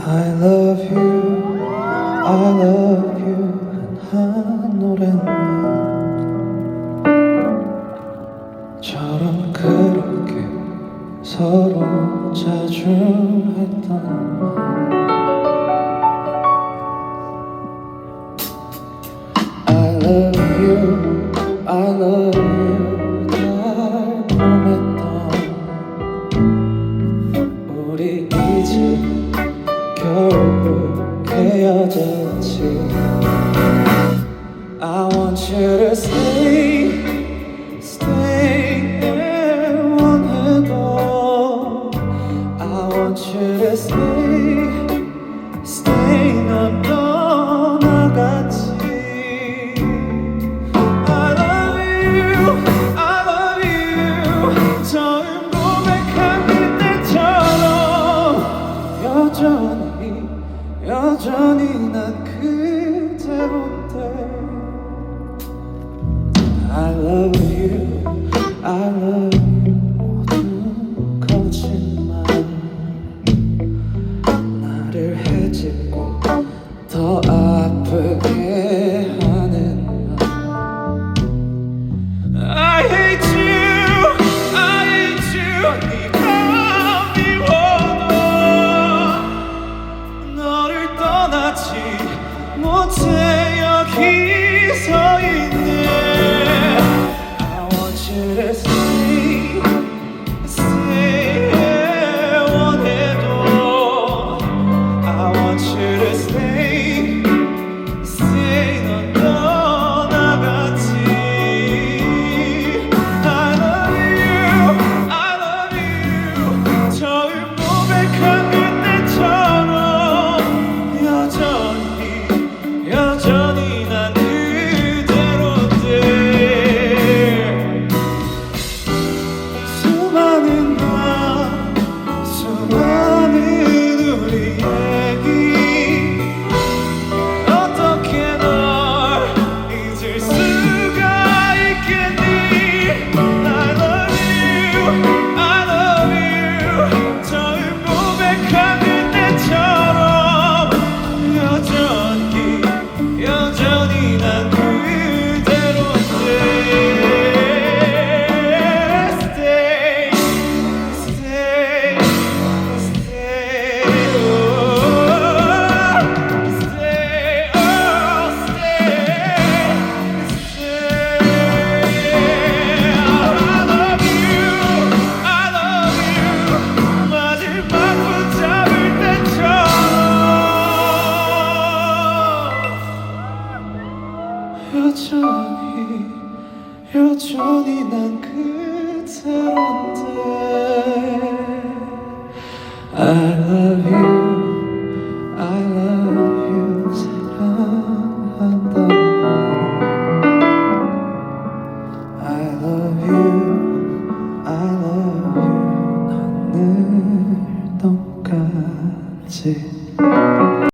I love you, I love you 한 노래는 저런 그렇게 서로 자주 했던 말 I love you, I love I want you to stay 모두 거짓말 나를 해집고 더 아프게 하는 I hate you, I hate you 네가 미워? 너를 떠나지 못해 여기서 Yes. 여전히 여전히 난 그대란데 I love you I love you 사랑한다 I love you I love you 난 늘 똑같이